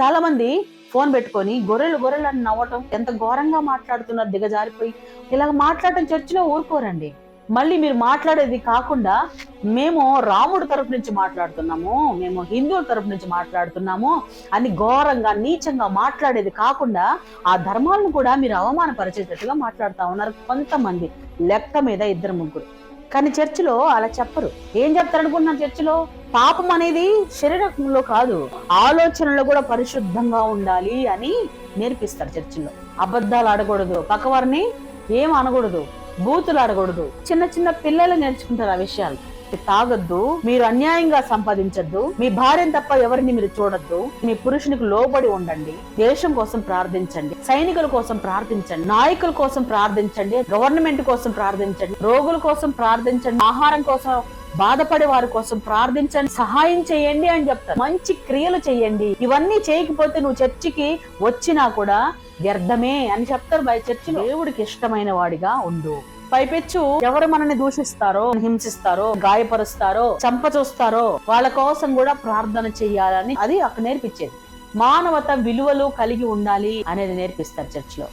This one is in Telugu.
చాలా మంది ఫోన్ పెట్టుకొని గొర్రెలు గొర్రెలు అని నవ్వటం ఎంత ఘోరంగా మాట్లాడుతున్నారు దిగజారిపోయి ఇలా మాట్లాడటం చర్చిలో ఊరుకోరండి. మళ్ళీ మీరు మాట్లాడేది కాకుండా మేము రాముడి తరపు నుంచి మాట్లాడుతున్నాము మేము హిందువుల తరపు నుంచి మాట్లాడుతున్నాము అని ఘోరంగా నీచంగా మాట్లాడేది కాకుండా ఆ ధర్మాలను కూడా మీరు అవమానపరిచేటట్టుగా మాట్లాడుతా ఉన్నారు కొంతమంది. లెక్క మీద ఇద్దరు ముగ్గురు. కానీ చర్చిలో అలా చెప్పరు. ఏం చెప్తారనుకుంటున్నారు చర్చిలో? పాపం అనేది శరీరంలో కాదు ఆలోచనలో కూడా పరిశుద్ధంగా ఉండాలి అని నేర్పిస్తారు చర్చిలో. అబద్ధాలు ఆడకూడదు పక్కవారిని ఏం అనకూడదు బూతులు ఆడకూడదు చిన్న చిన్న పిల్లలు నేర్చుకుంటారు ఆ విషయాలు. తాగొద్దు మీరు అన్యాయంగా సంపాదించద్దు మీ భార్యను తప్ప ఎవరిని మీరు చూడొద్దు మీ పురుషునికి లోబడి ఉండండి దేశం కోసం ప్రార్థించండి సైనికుల కోసం ప్రార్థించండి నాయకుల కోసం ప్రార్థించండి గవర్నమెంట్ కోసం ప్రార్థించండి రోగుల కోసం ప్రార్థించండి ఆహారం కోసం బాధపడే వారి కోసం ప్రార్థించండి సహాయం చేయండి అని చెప్తారు. మంచి క్రియలు చేయండి. ఇవన్నీ చేయకపోతే నువ్వు చర్చికి వచ్చినా కూడా వ్యర్థమే అని చెప్తారు. బై చర్చి దేవుడికి ఇష్టమైన వాడిగా ఉండు. పైపెచ్చు ఎవరు మనల్ని దూషిస్తారో హింసిస్తారో గాయపరుస్తారో చంప చూస్తారో వాళ్ళ కోసం కూడా ప్రార్థన చెయ్యాలని అది అక్కడ నేర్పించేది. మానవత విలువలు కలిగి ఉండాలి అనేది నేర్పిస్తారు చర్చిలో.